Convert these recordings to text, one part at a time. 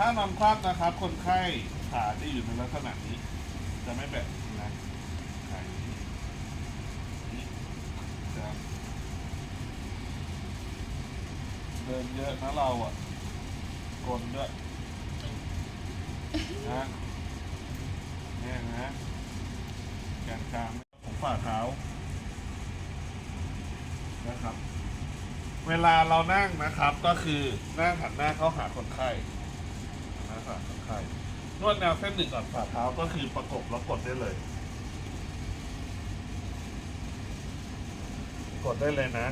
ถ้านอนคว่ำนะครับ คนไข้ขาจะอยู่ในลักษณะนี้ จะไม่แบบนี้นะขาอย่างนี้นี่จะเดินเยอะนะเราอะกลนด้วยนะเนี่ยนะแกนกลางของฝ่าเท้านะครับ เวลาเรานั่งนะครับก็คือนั่งหันหน้าเข้าหาคนไข้ หันหน้าเข้าหาคนไข้นวดแนวเส้นหนึ่งก่อนฝ่าเท้าก็คือประกบแล้วกดได้เลย กดได้เลยนะ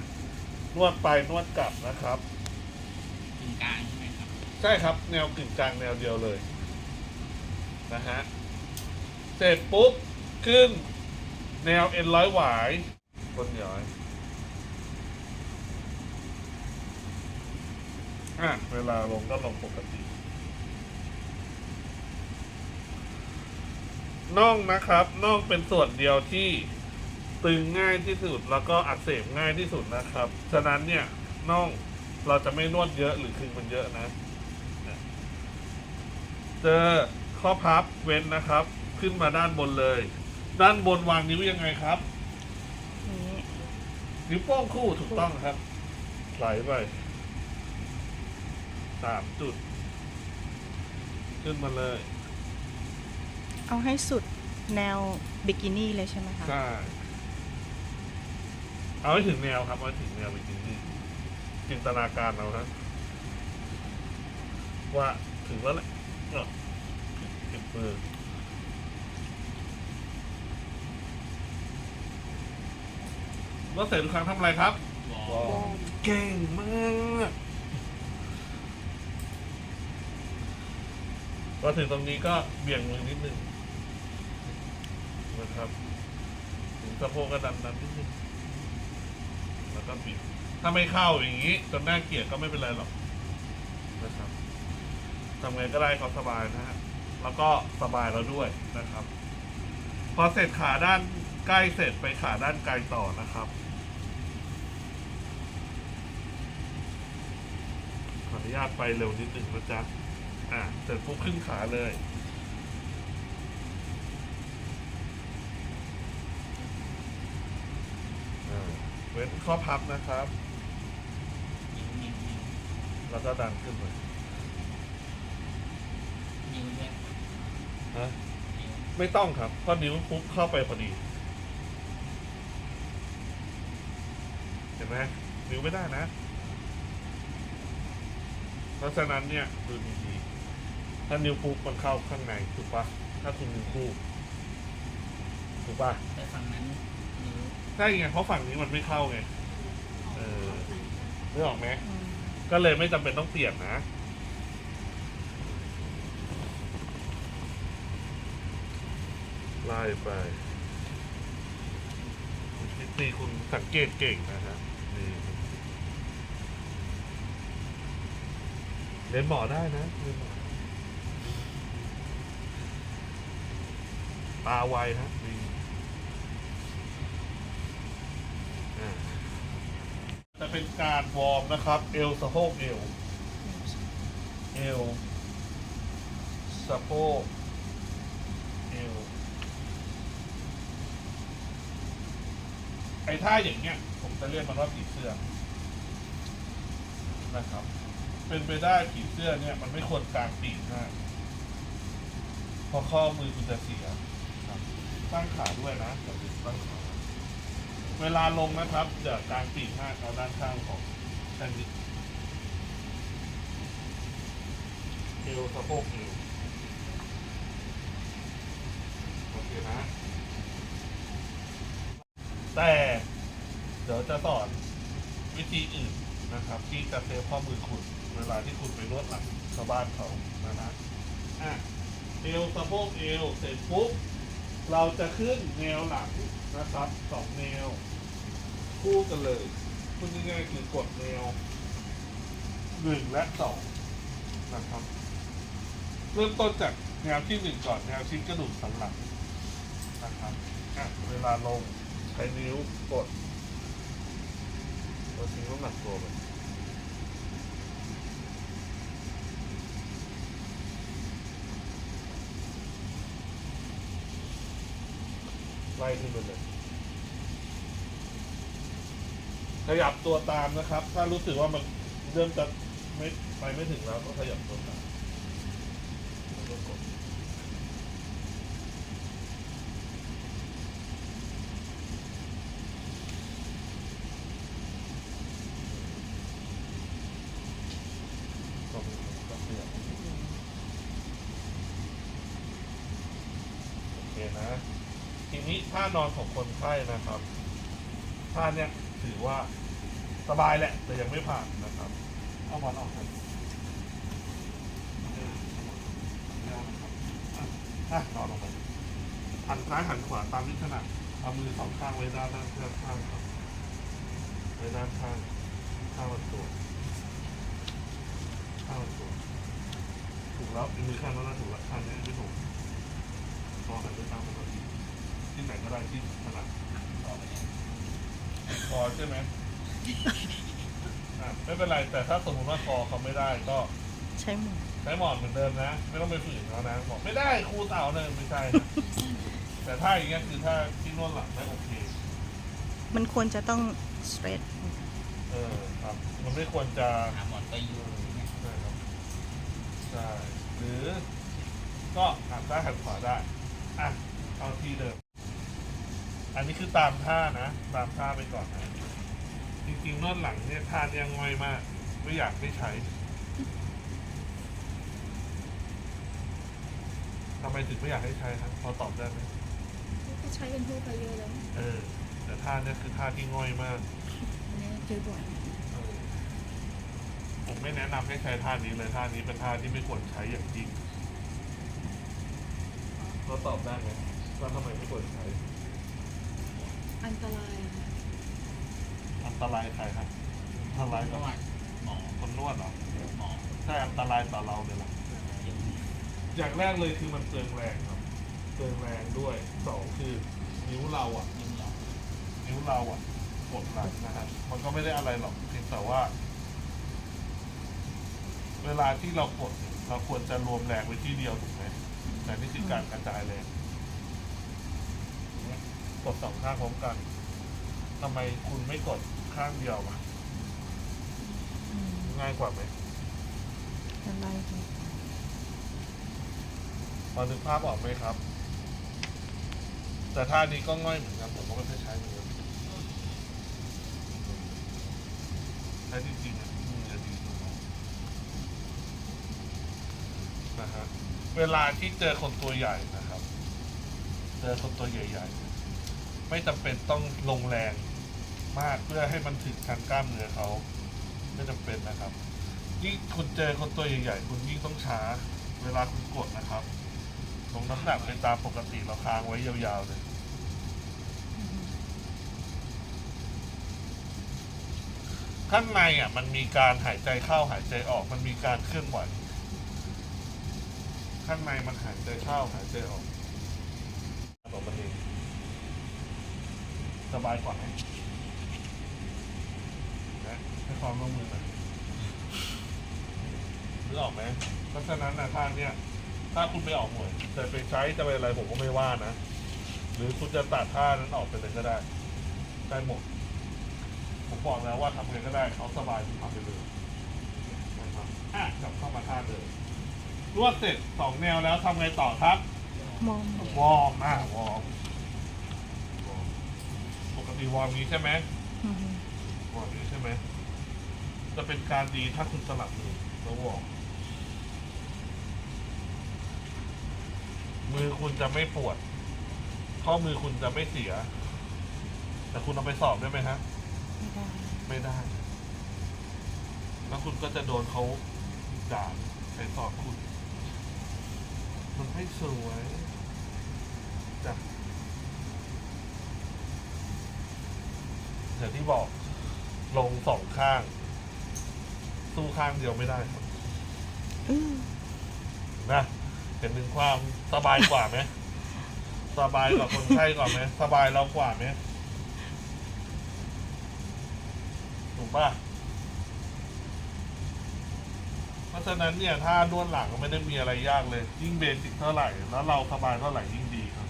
นวดไปนวดกลับนะครับ ตรงกลางใช่ไหมครับใช่ครับแนวกึ่งกลางแนวเดียวเลย นะฮะ เสร็จปุ๊บ ขึ้น แนวเอ็นร้อยหวายบนย้อยอะเวลาลงก็ลงปกติ น่องนะครับน่องเป็นส่วนเดียวที่ตึงง่ายที่สุดแล้วก็อักเสบง่ายที่สุดนะครับ ฉะนั้นเนี่ยน่องเราจะไม่นวดเยอะหรือคึงมันเยอะนะเจอข้อพับเว้นนะครับ ขึ้นมาด้านบนเลย ด้านบนวางนิ้วยังไงครับนี้นิ้วโป้งคู่ถูกต้องครับไหลไปสามจุด ขึ้นมาเลย เอาให้สุดแนวบิกินี่เลยใช่ไหมคะ ใช่เอาให้ถึงแนวครับเอาให้ถึงแนวไปจริงนี่จินตนาการเราครับว่าถึงแล้วแหละก็เก็บมือรถเสร็จทุกครั้งทำอะไรครับวอวอร์มเก่งมากพอถึงตรงนี้ก็เบี่ยงมือนิดนึงนะ ครับถึงสะโพกก็ดันดันนิดนึงแล้วก็บิด ถ้าไม่เข้าอย่างนี้จนน่าเกลียดก็ไม่เป็นไรหรอกนะครับทำไงก็ได้เขาสบายนะฮะแล้วก็สบายเราด้วยนะครับ พอเสร็จขาด้านใกล้เสร็จไปขาด้านไกลต่อนะครับขออนุญาตไปเร็วนิดหนึ่งนะจ๊ะ อะ เสร็จปุ๊บขึ้นขาเลย อ่าเว้นข้อพับนะครับนิ้วนิ้วนิ้วแล้วก็ดันขึ้นไปนิ้วด้วยฮะนิ้วไม่ต้องครับเพราะนิ้วปุ๊บเข้าไปพอดี เห็นไหมนิ้วไม่ได้นะ เพราะฉะนั้นเนี่ยดูดีๆถ้านิ้วปุ๊บมันเข้าข้างในถูกปะถ้าคุณนิ้วคู่ถูกปะแต่ฝั่งนั้นนิ้ว ใช่ไงเพราะฝั่งนี้มันไม่เข้าไงเออนึกออกไหมอืมก็เลยไม่จำเป็นต้องเปลี่ยนนะ ไล่ไปนี่ตีคุณสังเกตเก่งนะฮะนี่เรียนหมอได้นะเรียนหมอตาไวฮะนี่อ่า จะเป็นการวอร์มนะครับ เอวสะโพกเอว เอวสะโพกเอวไอ้ท่าอย่างเงี้ย ผมจะเรียกมันว่าผีเสื้อนะครับ เป็นไปได้ผีเสื้อเนี่ย มันไม่ควรกลางปีกมากเพราะข้อมือคุณจะเสียตั้งขาด้วยนะอย่าลืมตั้งขา เวลาลงนะครับอย่ากลางปีกมากเอาด้านข้างของแค่นี้เอวสะโพกเอวโอเคนะ แต่เดี๋ยวจะสอนวิธีอื่นนะครับ ที่จะเซฟข้อมือคุณ เวลาที่คุณไปนวดหลังชาวบ้านเขานะนะอะเอวสะโพกเอวเสร็จปุ๊บ เราจะขึ้นแนวหลังนะครับสองแนว คู่กันเลยพูดง่ายๆคือกดแนวหนึ่งและสองนะครับ เริ่มต้นจากแนวที่หนึ่งก่อนแนวชิ้นกระดูกสันหลังนะครับอะเวลาลงใช้นิ้วกดเราทิ้งน้ำหนักตัวไป ไล่ขึ้นไปเลยขยับตัวตามนะครับ ถ้ารู้สึกว่ามันเริ่มจะไม่ไปไม่ถึงแล้วก็ขยับตัวตามแล้วก็กดก็มีก็ขยับโอเคนะ ทีนี้ท่านอนของคนไข้นะครับท่าเนี้ยถือว่าสบายแหละ แต่ยังไม่ผ่านนะครับ เอาบอลออกครับอะนอนลงไปหันซ้ายหันขวาตามที่ถนัดเอามือสองข้างไว้ด้านด้านด้านข้างครับไว้ด้านข้างข้างลำตัวข้างลำตัวถูกแล้วอีกมือข้างนั้นนะถูกแล้วข้างนี้ไม่ถูกพอหันไปตามปกติ ที่ไหนก็ได้ที่ถนัดต่อไปเนี่ยคอใช่ไหมอะไม่เป็นไรแต่ถ้าสมมติว่าคอเขาไม่ได้ก็ใช้หมอนใช้หมอนเหมือนเดิมนะ ไม่ต้องไปฝืนเขานะบอกไม่ได้ครูเต่าเนี่ยไม่ใช่นะแต่ถ้าอย่างเงี้ยคือถ้าที่นวดหลังไม่โอเค มันควรจะต้อง straight เออครับ มันไม่ควรจะหาหมอนไปอยู่เนี่ยใช่ครับใช่หรือ ก็หันซ้ายหันขวาได้อะเอาที่เดิม อันนี้คือตามท่านะ ตามท่าไปก่อนนะ จริงๆนวดหลังเนี่ยท่าเนี่ยง่อยมาก ไม่อยากให้ใช้ทำไมถึงไม่อยากให้ใช้ครับพอตอบได้ไหมก็ใช้กันทั่วไปเยอะแล้วเออ แต่ท่าเนี่ยคือท่าที่ง่อยมากอันนี้เจอบ่อยเออผมไม่แนะนำให้ใช้ท่านี้เลยท่านี้เป็นท่าที่ไม่ควรใช้อย่างยิ่งเราตอบได้ไหมว่าทำไมไม่ควรใช้ อันตรายค่ะอันตรายใครครับอันตรายนกับวดหมอคนนวดเหรอหมอใช่อันตรายต่อเราเลยล่ะยังอย่างแรกเลยคือมันเตืองแรงครับเตืองแรงด้วยสองคือนิ้วเราอะยังหรอนิ้วเราอะกดหลังนะฮะมันก็ไม่ได้อะไรหรอกเพียงแต่ว่า เวลาที่เรากดเนี่ยเราควรจะรวมแรงไว้ที่เดียวถูกไหมแต่นี่คือการกระจายแรงเนี่ย กดสองข้างพร้อมกันทำไมคุณไม่กดข้างเดียวอะอืมง่ายกว่าไหมอะไรดีพอนึกภาพออกไหมครับ แต่ท่านี้ก็ง่อยเหมือนกันผมก็ไม่เคยใช้เหมือนกันใช้จริงๆอะมือจะดีกว่านะฮะเวลาที่เจอคนตัวใหญ่นะครับ เจอคนตัวใหญ่ๆ ไม่จำเป็นต้องลงแรงมากเพื่อให้มันถึงทางกล้ามเนื้อเขาไม่จำเป็นนะครับ ยิ่งคุณเจอคนตัวใหญ่ๆคุณยิ่งต้องช้า เวลาคุณกดนะครับลงน้ำหนักไปตามปกติเราค้างไว้ยาวๆเลยข้างในอะมันมีการหายใจเข้าหายใจออกมันมีการเคลื่อนไหว ข้างในมันหายใจเข้าหายใจออกตัวมันเอง สบายกว่าไหมนะให้ความร่วมมือหน่อยนึกออกไหมเพราะฉะนั้นนะท่าเนี่ย ถ้าคุณไปออกหน่วยจะไปใช้จะไปอะไรผมก็ไม่ว่านะ หรือคุณจะตัดท่านั้นออกไปเลยก็ได้ ได้หมด ผมบอกแล้วว่าทำไงก็ได้เขาสบายคุณทำไปเลยนะครับอะกลับเข้ามาท่าเดิมรวดเสร็จสองแนวแล้วทำไงต่อครับ มอง วอร์มอะวอร์มวอร์ม ปกติวอร์มนี้ใช่ไหมอืมวอร์มนี้ใช่ไหมจะเป็นการดีถ้าคุณสลับมือแล้ววอร์มมือคุณจะไม่ปวด ข้อมือคุณจะไม่เสีย แต่คุณเอาไปสอบได้ไหมฮะ ไม่ได้ไม่ได้ แล้วคุณก็จะโดนเขาด่าใครสอบคุณ มันไม่สวยจ้ะ อย่างที่บอกลงสองข้าง สู้ข้างเดียวไม่ได้ครับอือนะเห็นถึงความสบายกว่าไหมสบายกว่าคนไข้กว่าไหมสบายเรากว่าไหมถูกป่ะเพราะฉะนั้นเนี่ยถ้านวดหลังก็ไม่ได้มีอะไรยากเลย ยิ่งเบสิกเท่าไหร่ แล้วเราสบายเท่าไหร่ยิ่งดีครับ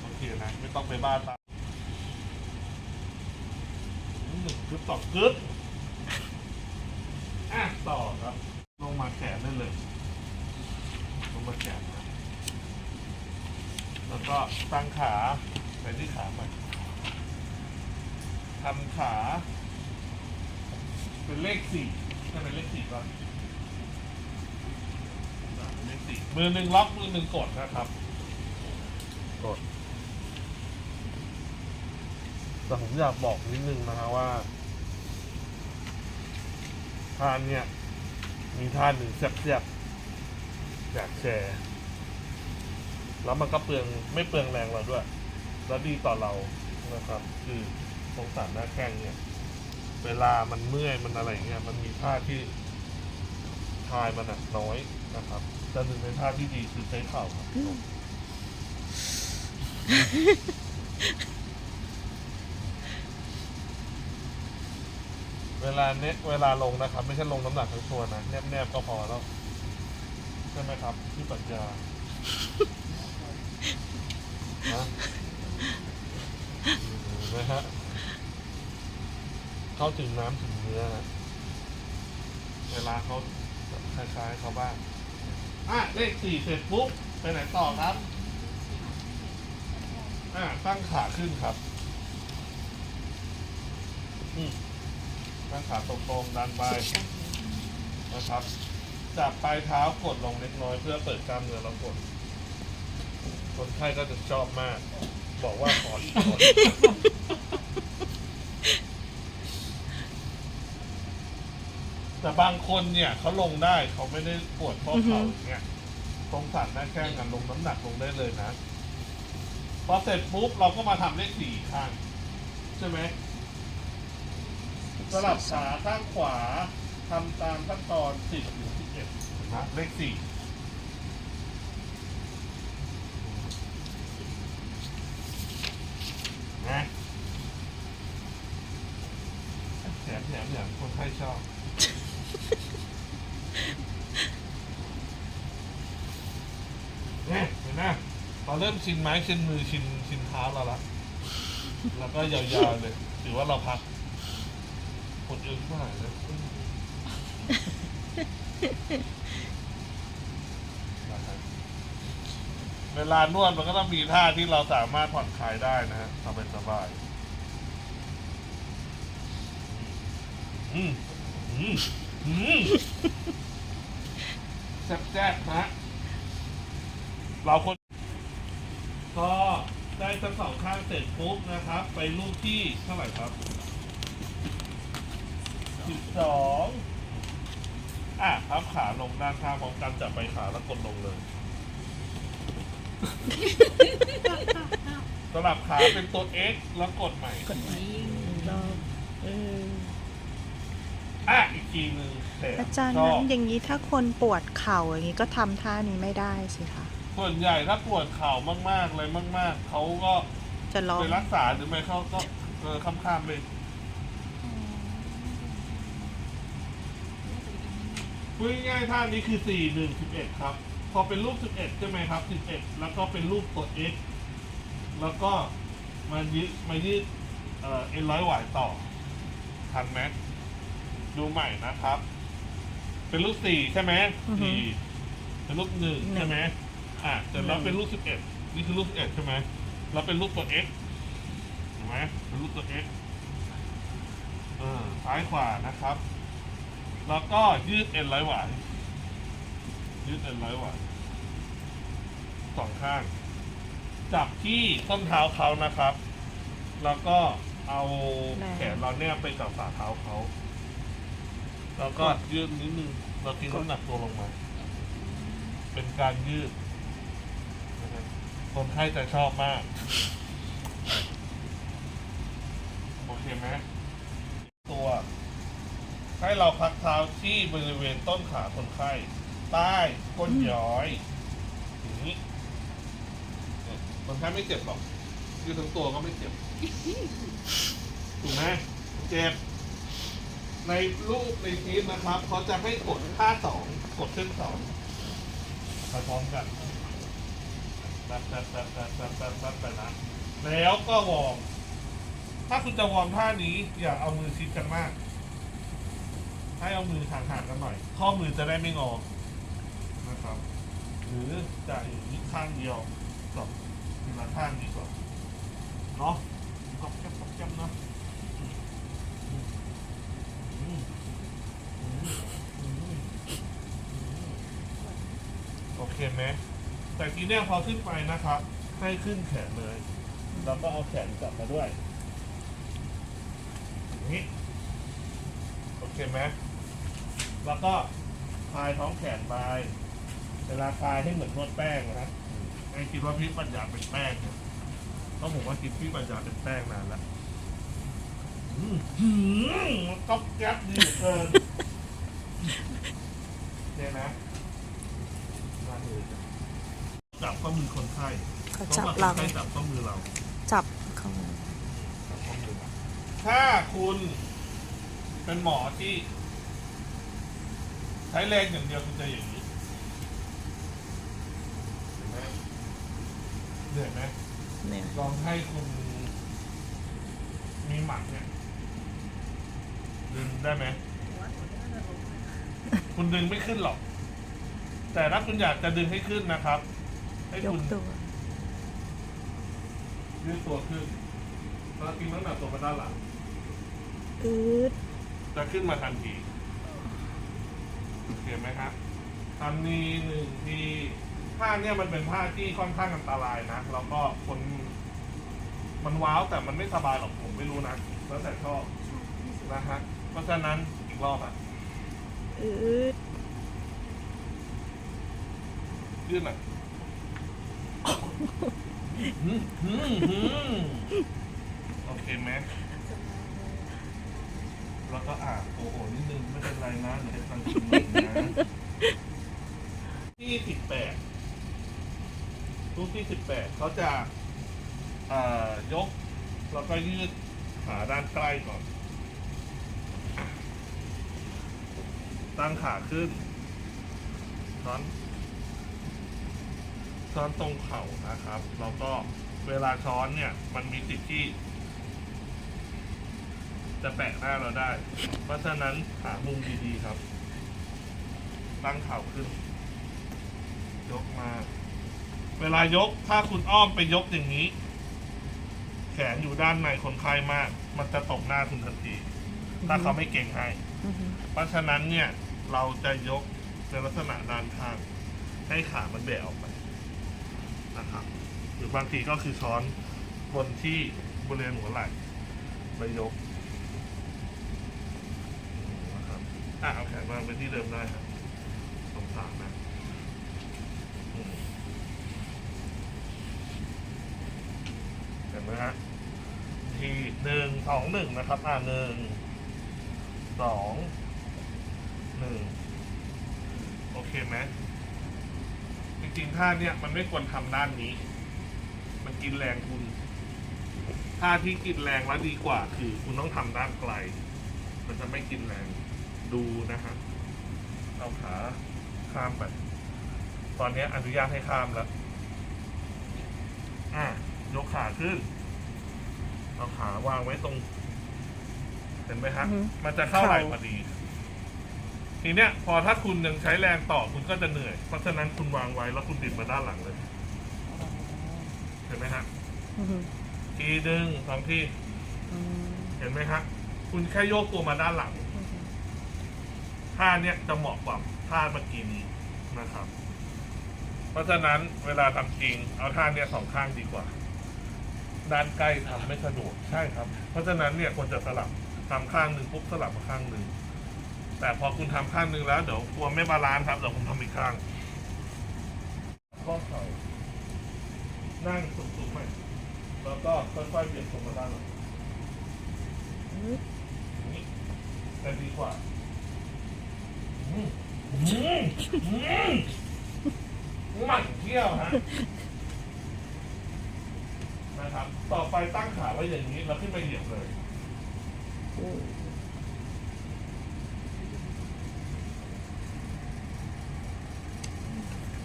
โอเคนะ ไม่ต้องไปบ้านตามหนึ่ง กึ๊บสองกึ๊บอะต่อครับ ลงมาแขนได้เลย ลงมาแขนนะแล้วก็ตั้งขาไปที่ขาใหม่ทำขา เป็นเลขสี่ใช่ไหมเลขสี่ก่อนอะเป็นเลขสี่มือหนึ่งล็อกมือหนึ่งกดนะครับ กด แต่ผมอยากบอกนิดนึงนะฮะว่า ทานเนี่ย มีท่าหนึ่งแซ่บๆอยากแชร์ แล้วมันก็เปลืองไม่เปลืองแรงเราด้วย แล้วดีต่อเรานะครับ คือสงสารหน้าแข้งเนี่ย เวลามันเมื่อยมันอะไรเงี้ยมันมีท่าที่ทายมันน้อยนะครับแต่หนึ่งในท่าที่ดีคือใช้เข่าครับ เวลาเนี้ยเวลาลงนะครับ ไม่ใช่ลงน้ำหนักทั้งตัวนะแนบแนบๆก็พอแล้วใช่ไหมครับพี่ปัญญาฮะนะฮะเข้าถึงน้ำถึงเนื้อนะเวลาเขาคล้ายๆเขาบ้างอะเลขสี่เสร็จปุ๊บไปไหนต่อครับอะตั้งขาขึ้นครับ อืม ตั้งขาตรงๆดันไปนะครับ จับปลายเท้ากดลงเล็กน้อยเพื่อเปิดกล้ามเนื้อแล้วกด คนไข้ก็จะชอบมาก บอกว่าขออีกขออีกแต่บางคนเนี่ยเขาลงได้เขาไม่ได้ปวดข้อเข่าอย่างเงี้ยตรงสันหน้าแข้งกันลงน้ำหนักลงได้เลยนะ พอเสร็จปุ๊บเราก็มาทำเลขสี่ข้าง ใช่ไหม สลับขาข้างขวาทำตามขั้นตอนสิบถึงสิบเอ็ดนะเลขสี่นะแถมแถมอย่างคนไข้ชอบเนี่ยเห็นไหมพอเริ่มชินไม้ชินมือชินชินเท้าเราละแล้วก็ยาวๆเลย ถือว่าเราพัก นเยอะมากเลยนะครับเวลานวดมันก็ต้องมีท่าที่เราสามารถผ่อนคลายได้นะฮะสบายสบายอืมอืมอืมแซ่บๆนะเราคนก็ได้ทั้งสองข้างเสร็จปุ๊บนะครับ ไปลูกที่เท่าไหร่ครับ สิบสองอะพับขาลงด้านข้างพร้อมกันจับไปขาแล้วกดลงเลยสลับขาเป็นตัว X แล้วกดใหม่ กดใหม่รอบเอออะอีกทีหนึ่งเสร็จอาจารย์ชอนั้บนอย่างนี้ถ้าคนปวดเข่าอย่างนี้ก็ทำท่านี้ไม่ได้สิคะส่วนใหญ่ถ้าปวดเข่ามากๆเลยมาก ๆ เขาก็จะร้องไปรักษาหรือไม่เขาก็เออข้ามๆไป พูดง่ายๆท่านี้คือสี่หนึ่งสิบเอ็ดครับ พอเป็นรูปสิบเอ็ดใช่ไหมครับสิบเอ็ดแล้วก็เป็นรูปตัว X แล้วก็มายืดมายืดเอ่อเอ็นร้อยหวายต่อ ทันไหมดูใหม่นะครับ เป็นรูปสี่ใช่ไหมอือฮึสี่เป็นรูปหนึ่งหนึ่งใช่ไหมอะแต่เราหนึ่งเป็นรูปสิบเอ็ดนี่คือรูปสิบเอ็ดใช่ไหมเราเป็นรูปตัว X ถูกไหมเป็นรูปตัว X เออซ้ายขวานะครับ แล้วก็ยืดเอ็นร้อยหวายยืดเอ็นร้อยหวายสองข้าง จับที่ส้นเท้าเขานะครับ แล้วก็เอาแขนเราแนบไปกับฝ่าเท้าเขา แล้วก็ยืดนิดนึงเราทิ้งน้ำหนักตัวลงมา เป็นการยืดคนไข้จะชอบมาก โอเคไหม ให้เราพักเท้าที่บริเวณต้นขาคนไข้ ใต้ก้นย้อยอย่างนี้คนไข้ไม่เจ็บหรอกยืดทั้งตัวก็ไม่เจ็บ ถูกไหมเจ็บ ในรูปในทีมนะครับเขาจะให้กดท่าสองกดเส้นสองพร้อมกันตัดตัดตัดตัดตัดตัดตัดไปนะแล้วก็วอร์มถ้าคุณจะวอร์มท่านี้อย่าเอามือชิดกันมาก ให้เอามือห่างๆกันหน่อย ข้อมือจะได้ไม่งอ นะครับ หรือจะอย่างนี้ข้างเดียวกับทีละข้างดีกว่า เนาะก็แก๊บก็แก๊บเนาะโอเคไหมแต่ทีเนี้ยพอขึ้นไปนะครับ ให้ขึ้นแขนเลย แล้วก็เอาแขนกลับมาด้วยอย่างนี้โอเคไหม แล้วก็คลายท้องแขนไปเวลาคลายให้เหมือนนวดแป้งนะครับไอ้คิดว่าพี่ปัญญาเป็นแป้งเนี่ยต้องผมว่าคิดพี่ปัญญาเป็นแป้งนานแล้วอืมหืมมันก๊อบแก๊บดีเหลือเกินเนี่ยนะมาเลยจับข้อมือคนไข้เขาจับพะเราว่คนไข้จับข้อมือเรา จับเขาถ้าคุณเป็นหมอที่ ใช้แรงอย่างเดียวคุณจะอย่างนี้เห็นไหมเหนื่อยไหมเนี่ยลองให้คุณมีหมัดเนี่ยดึงได้ไหมคุณดึงไม่ขึ้นหรอก แต่ถ้าคุณอยากจะดึงให้ขึ้นนะครับ ให้ยคุกณตัวยืดตัวขึ้นแล้วกินน้ำหนักตัวมาด้านหลังอืดจะขึ้นมาทันที โอเคไหมครับทำนี้หนึ่งทีท่าเนี่ยมันเป็นท่าที่ค่อนข้างอันตรายนะแล้วก็คนมันว้าวแต่มันไม่สบายหรอกผมไม่รู้นะแล้วแต่ชอบนะฮะเพราะฉะนั้นอีกรอบอะอืดยืดหน่อยหืมหืมหืมโอเคไหมแล้วก็อ่าโอ้โหนิดนึงไม่เป็นไรนะเดี๋ยวให้ฟังกินหน่อยนะ ที่สิบแปดรูปที่สิบแปดเขาจะเอ่อยก แล้วก็ยืดขาด้านใกล้ก่อน ตั้งขาขึ้น ช้อน ช้อนตรงเข่านะครับ แล้วก็เวลาช้อนเนี่ย มันมีสิทธิ์ที่ จะแปะหน้าเราได้ เพราะฉะนั้นหามุมดีๆครับ ตั้งเข่าขึ้น ยกมา เวลายกถ้าคุณอ้อมไปยกอย่างนี้ แขนอยู่ด้านในคนไข้มาก มันจะตกหน้าคุณทันที ถ้าเขาไม่เก่งให้อือหือเพราะฉะนั้นเนี่ยเราจะยกในลักษณะด้านข้าง ให้ขามันแบะออกไปนะครับหรือบางทีก็คือช้อนบนที่บริเวณหัวไหล่ไปยกนะครับอะเอาแขนวางไปที่เดิมได้ครับ สารนะเห็นไหมฮะทีหนึ่งสองหนึ่งนะครับ อ่าหนึ่งสองหนึ่งโอเคไหมจริงๆท่าเนี่ยมันไม่ควรทำด้านนี้ มันกินแรงคุณท่าที่กินแรงแล้วดีกว่า คือ คุณต้องทำด้านไกล มันจะไม่กินแรงดูนะฮะเอาขา ข้ามไป ตอนนี้อนุญาตให้ข้ามแล้ว อะยกขาขึ้น เอาขาวางไว้ตรง เห็นไหมฮะมันจะเข้าไหล่พอดี ทีเนี้ย พอถ้าคุณยังใช้แรงต่อคุณก็จะเหนื่อย เพราะฉะนั้นคุณวางไว้แล้วคุณดิบมาด้านหลังเลย เห็นไหมฮะ อือหือทีหนึ่งสองทีอืมเห็นไหมฮะ คุณแค่โยกตัวมาด้านหลังอือหือท่าเนี้ยจะเหมาะกว่า ท่าเมื่อกี้นี้นะครับ เพราะฉะนั้นเวลาทำจริง เอาท่าเนี้ยสองข้างดีกว่า ด้านใกล้ทำไม่สะดวกใช่ครับ เพราะฉะนั้นเนี่ยควรจะสลับทำข้างหนึ่งปุ๊บสลับมาข้างหนึ่งแต่พอคุณทำข้างหนึ่งแล้วเดี๋ยวกลัวไม่บาลานซ์ครับเดี๋ยวคุณทำอีกข้างข้อเข่านั่งสูงๆใหม่แล้วก็ค่อยๆเบี่ยงตรงมาด้านหลังอืดนี่จะดีกว่าอืมอื มอืมหมั่นเที่ยวฮะนะครับ ต่อไปตั้งขาไว้อย่างนี้แล้วขึ้นไปเหยียบเลย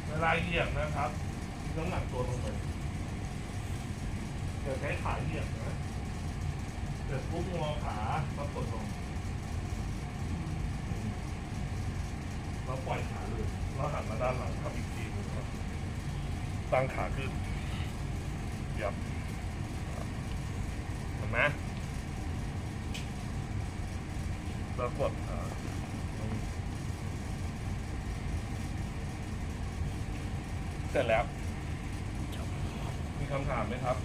เวลาเหยียบนะครับน้ำหนักตัวลงไปจะใช้ขาเหยียบนะเสร็จปุ๊บงอขาแล้วกดลง แล้วปล่อยขาเลยแล้วหันมาด้านหลังทำอีกทีหนึงครับตั้งขาขึ้นเหยียบเห็นไหมแล้วกดขาเสร็จแล้ว มีคำถามไหมครับ